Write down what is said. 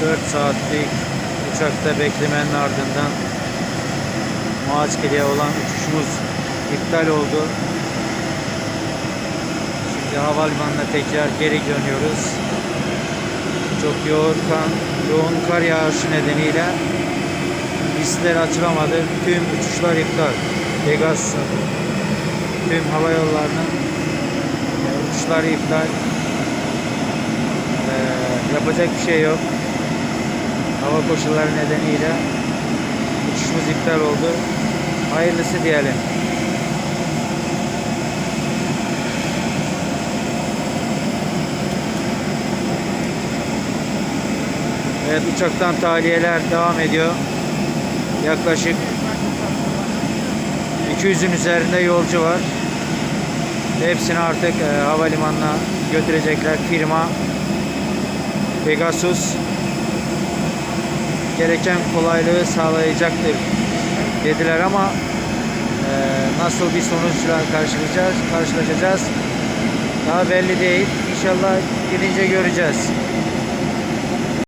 4 saatlik uçakta beklemenin ardından Muazzkire'ye olan uçuşumuz iptal oldu. Şimdi havalimanına tekrar geri dönüyoruz. Çok yoğun, kan, yoğun kar yağışı nedeniyle pistler açılamadı. Tüm uçuşlar iptal. Pegasus'un tüm hava yollarının uçuşları iptal. E, yapacak bir şey yok. Hava koşulları nedeniyle uçuşumuz iptal oldu. Hayırlısı diyelim. Evet uçaktan tahliyeler devam ediyor. Yaklaşık 200'ün üzerinde yolcu var. Hepsini artık e, havalimanına götürecekler. Firma Pegasus gereken kolaylığı sağlayacaktır dediler ama e, nasıl bir sonuçla karşılayacağız, karşılaşacağız daha belli değil. İnşallah gidince göreceğiz.